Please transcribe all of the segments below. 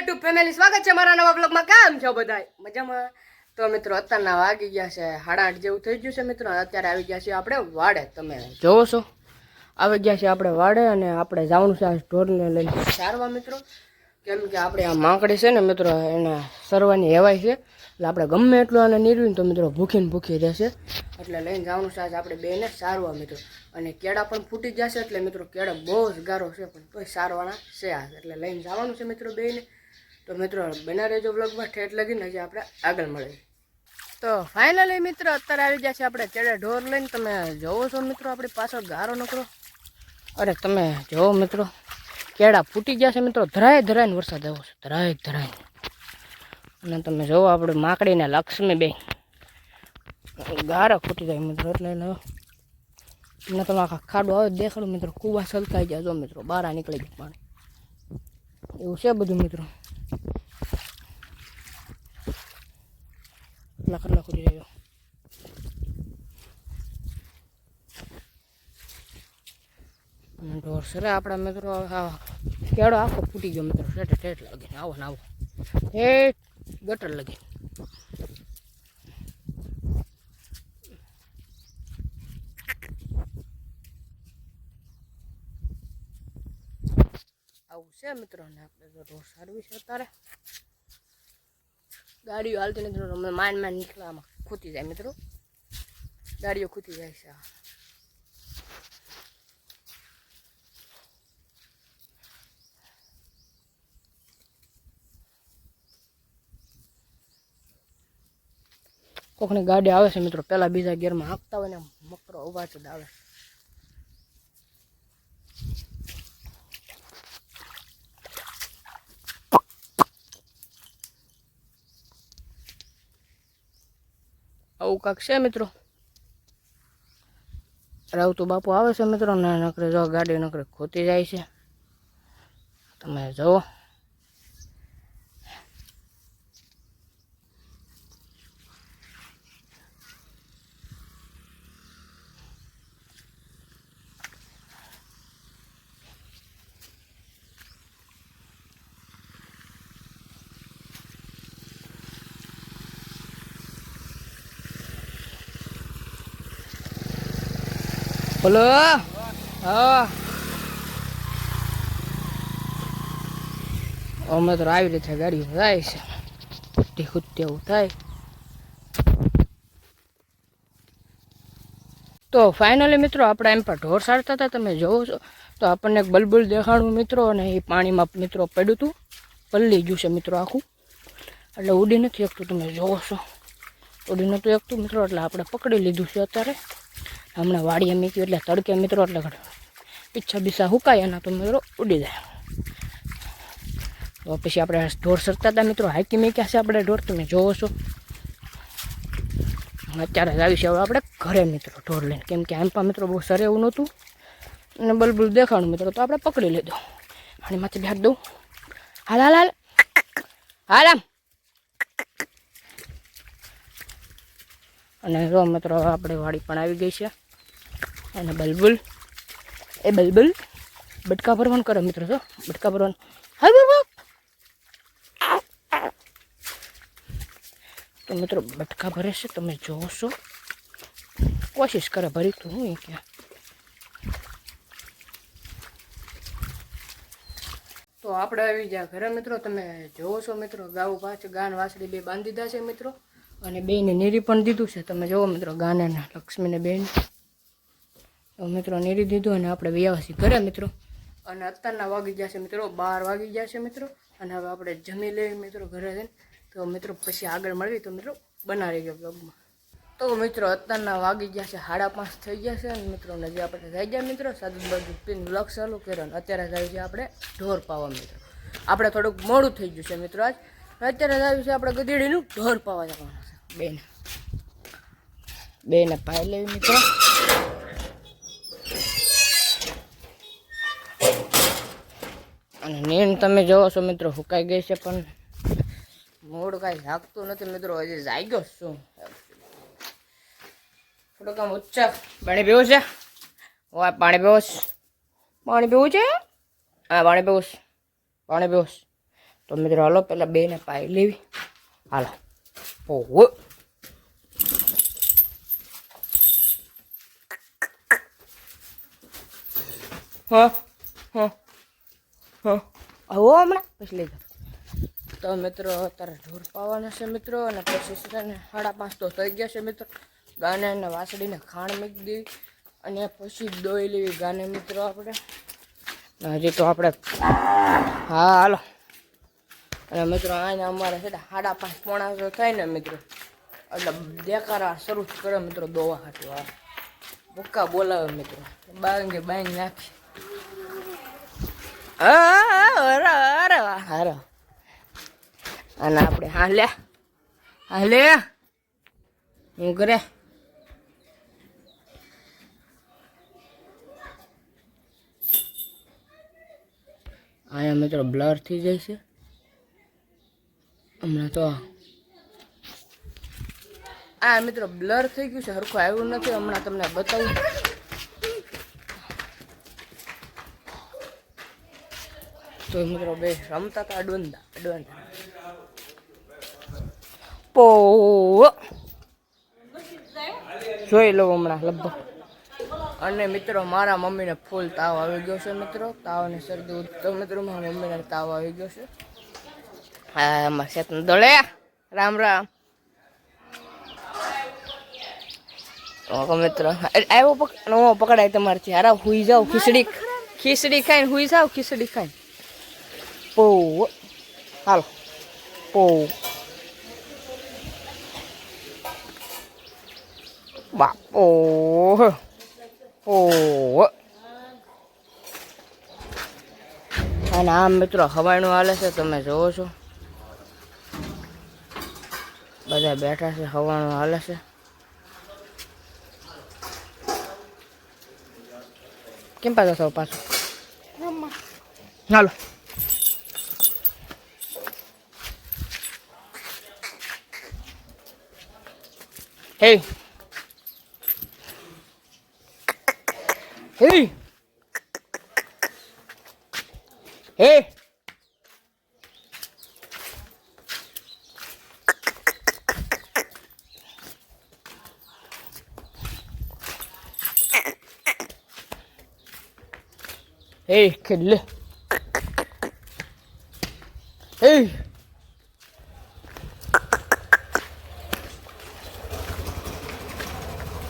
YouTube family સ્વાગત છે મારા નવા બ્લોગમાં કેમ છો બધાય? મજામાં? તો મિત્રો, અત્યારના વાગી ગયા છે સાડા આઠ જેવું થઈ ગયું છે મિત્રો અત્યારે આવી ગયા છે આપણે વાડે. તમે જોવો છો? આવી ગયા છે આપણે વાડે અને આપણે જવાનું છે આ ઢોરને લઈને સારવા મિત્રો. કેમ કે આપણે આ માંકડી છે ને મિત્રો, એને સરવાની હેવાય છે. એટલે આપણે ગમે એટલું આને નીરવીને તો મિત્રો ભૂખીને ભૂખી રહેશે. એટલે લઈને જવાનું છે આજે આપણે બેને સારવા મિત્રો. અને કેળા પણ ફૂટી જશે એટલે મિત્રો કેળા બહુ જ ગારો છે, પણ તોય સારવાના છે આ. એટલે લઈને જવાનું છે મિત્રો બેને. તો મિત્રો બના રહેજો બ્લોગમાં ઠેઠ લગીને હજી આપણે આગળ મળે તો ફાઇનલી મિત્રો, અત્યારે આવી ગયા છે આપણે ચેડે ઢોર લઈને. તમે જોવો છો મિત્રો, આપણી પાછળ ગારો નકરો. અરે તમે જોવો મિત્રો, કેળા ફૂટી ગયા છે મિત્રો, ધરાય ધરાઈને વરસાદ આવ્યો છે, ધરાય ધરાય અને તમે જોવો આપણે માકડીને લક્ષ્મી બે ગારા ફૂટી જાય મિત્રો, એટલે તમને તમે આખા ખાડો આવે દેખાડો મિત્રો, કુવા સલકાઈ જાય જો મિત્રો બહાર નીકળી જાય પાણી. એવું છે બધું મિત્રો. કેટલા કેટલા જાય અને ઢોર સરે આપણા મિત્રો કેળો આખો ફૂટી ગયો મિત્રો ઠેઠ ઠેઠ લાગે આવો ને આવો ઠેઠ ગટર લગી આવું છે મિત્રો ને આપણે તો રોડ સારવી છે અત્યારે. ગાડીઓ હાલતી નથી અમે માન માન નીકળવામાં ખૂતી જાય મિત્રો. ગાડીઓ ખૂતી જાય છે. કોકની ગાડી આવે છે મિત્રો, પેલા બીજા ગેરમાં હાંકતા હોય ને મકરો અવાજ જ આવે. આવું કાંક છે મિત્રો. રાવતું બાપુ આવે છે મિત્રો, ને નકરે જો ગાડી નકરે ખોતી જાય છે. તમે જુઓ. બોલો. હા. અમે તો આવી રીતે ગાડી જાય છે. ખુટ્ટી ખુટ્ટી એવું થાય તો ફાઇનલી મિત્રો આપણે એમ પણ ઢોર સારતા હતા, તમે જોવો છો. તો આપણને એક બલબુલ દેખાણું મિત્રો અને એ પાણીમાં મિત્રો પડ્યું હતું. પલ્લી ગયું છે મિત્રો આખું. એટલે ઉડી નથી એકતું તમે જોવો છો. ઉડી નહોતું એકતું મિત્રો, એટલે આપણે પકડી લીધું છે અત્યારે. હમણાં વાડીએ મૂક્યું એટલે તડકે મિત્રો એટલે પીછા બીસા હુકાય એના તો મિત્રો ઉડી જાય. તો પછી આપણે ઢોર સરતા હતા મિત્રો, હાકી મૂક્યા છે આપણે ઢોર, તમે જોવો છો. અત્યારે જ આવી છે હવે આપણે ઘરે મિત્રો ઢોર લઈને, કેમ કે આમ મિત્રો બહુ સરે એવું નહોતું. અને બલબુલ દેખાણું મિત્રો, તો આપણે પકડી લીધો. અને માથે બેઠ દઉં. હાલ હાલ હાલ. હાલ આમ. અને જો મિત્રો, આપણે વાડી પણ આવી ગઈ છે. અને બલબુલ. એ બલબુલ બટકા ભરવાનું કરે મિત્રો, જો. બટકા ભરવાનું. હા બાબા. તો મિત્રો, બટકા ભરે છે, તમે જોવો છો કોશિશ કરે ભરી તું હું ક્યાં તો આપણે આવી ગયા ઘરે મિત્રો, તમે જોવો છો મિત્રો ગાવું પાછ ગાન, વાસળી બે બાંધી દીધા છે મિત્રો. અને બેને નીરી પણ દીધું છે. તમે જુઓ મિત્રો, ગાનાના લક્ષ્મીને બેન. તો મિત્રો નીરી દીધું અને આપણે વ્યવસ્થિત ઘરે મિત્રો. અને અત્યારના વાગી ગયા છે મિત્રો, બાર વાગી ગયા છે મિત્રો. અને હવે આપણે જમી લઈએ મિત્રો ઘરે જઈને. તો મિત્રો પછી આગળ મળવી તો મિત્રો બનાવી ગયો બ્લોગમાં તો મિત્રો અત્યારના વાગી ગયા છે, સાડા પાંચ થઈ ગયા છે. અને મિત્રો જે આપણે થઈ ગયા મિત્રો, સાદું બાજુ પીન બ્લોગ ચાલુ કર્યો અત્યારે જાય છે આપણે ઢોર પાવા મિત્રો. આપણે થોડુંક મોડું થઈ ગયું છે મિત્રો આજ. અત્યારે જાય છે આપણે ગધેડીનું ઢોર પાવા જવાનું બેને. બેને પાઈ લેવી મિત્રો. અને નીણ તમે જોવો છો મિત્રો સુકાઈ ગઈ છે પણ મૂળ કાંઈ લાગતું નથી મિત્રો, હજી જાગ્યો શું થોડુંક આમ ઉચ્ચા પાણી પીવું છે. ઓય પાણી પીવું પાણી પીવું છે? હા, પાણી પીવું પાણી પીવું તો મિત્રો, હાલો, પેલા બેને પાઈ લેવી. હાલો. ઓહો હા હા હા આવો હમણાં પછી લઈ જાઓ તો મિત્રો અત્યારે ઢોર પાવાના છે મિત્રો અને પછી ને સાડા પાંચ તો થઈ ગયા છે મિત્રો ગાને અને વાસળીને ખાણ મૂકી દેવી અને પછી દોઈ લેવી ગાને મિત્રો આપણે હજી તો આપણે હા હાલો અને મિત્રો આને અમારે છે સાડા પાંચ પોણા થાય ને મિત્રો, એટલે દેખારા શરૂ કરે મિત્રો દોવા હાટું આ ભૂક્કા બોલાવે મિત્રો, બાંગે બાંગ નાખી. અરે અરે હારો અને આપણે હાલે હાલે હું કરે? અહીંયા મિત્રો બ્લર થઈ જાય છે. હમણાં તો આ. મિત્રો બ્લર થઈ ગયું છે, હરખું આવ્યું નથી, હમણાં તમને બતાવું. તો મિત્રો બે રમતા હતા અડવંદા અડવંદા પો. જોઈ લઉં હમણાં લગભગ. અને મિત્રો, મારા મમ્મીને ફૂલ તાવ આવી ગયો છે, મિત્રો. તાવ અને શરદી તો મિત્રો, મારા મમ્મીને તાવ આવી ગયો છે. શેતન દોડે રામ રામ ઓકે મિત્રો આવ્યો પકડ પકડાય તમારથી હારા હુઈ જાવ ખીચડી ખીચડી ખાઈને હુઈ જાવ ખીચડી ખાઈને પો હાલો પો બાપો ઓ અને આમ મિત્રો હવાઈનું હાલે છે તમે જોવો છો બધા બેઠા છે હવાનું હાલે છે કેમ પાછો છો પાછો હાલો હે Hey! Hey! Hey, kille. Hey!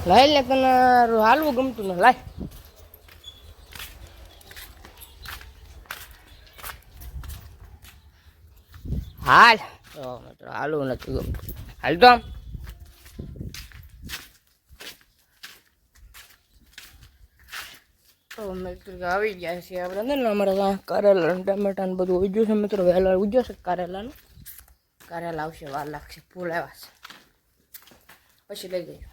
લાય લે તને હાલવું ગમતું ને લાય હાલ હાલવું નથી ગમતું હાલ તો આમ મિત્રો આવી ગયા છે. આપણે ને અમારે ત્યાં કરેલા ને ટમેટા ને બધું ઉજ્યું છે મિત્રો. વહેલા ઉજ્યો છે કારેલાનું કારેલા આવશે વાર લાગશે ફૂલ આવ્યા છે. પછી લઈ જઈશું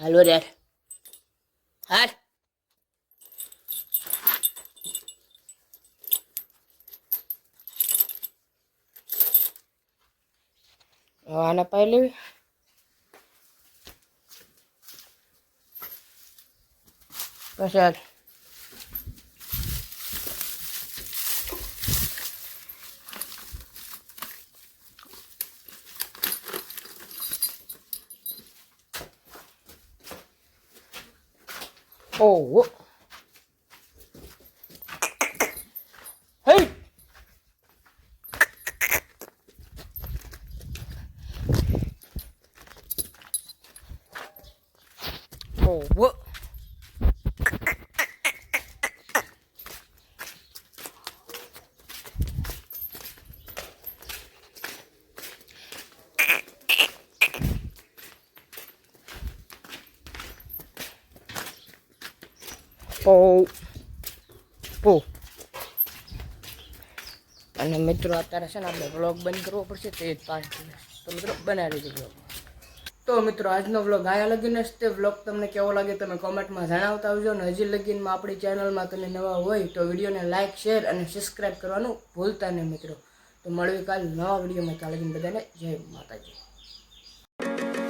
હાલો યાર હાલ. હવે આને પાઈ લેવી પછી હાલ Oh. Hey. Oh. What? પો પો અને મિત્રો અત્યારે છે ને આપણે વ્લોગ બંધ કરવો પડશે તે જ પાંચ દિવસ તો મિત્રો બનાવી દીધો વ્લોગ તો મિત્રો, આજનો વ્લોગ આયા લગીને જ તે વ્લોગ તમને કેવો લાગે તમે કોમેન્ટમાં જણાવતા આવજો. અને હજી લગીનમાં આપણી ચેનલમાં તમે નવા હોય તો વિડીયોને લાઇક શેર અને સબસ્ક્રાઈબ કરવાનું ભૂલતા નહીં મિત્રો. તો મળવી કાલ નવા વિડીયોમાં. કાલે બધાને જય માતાજી.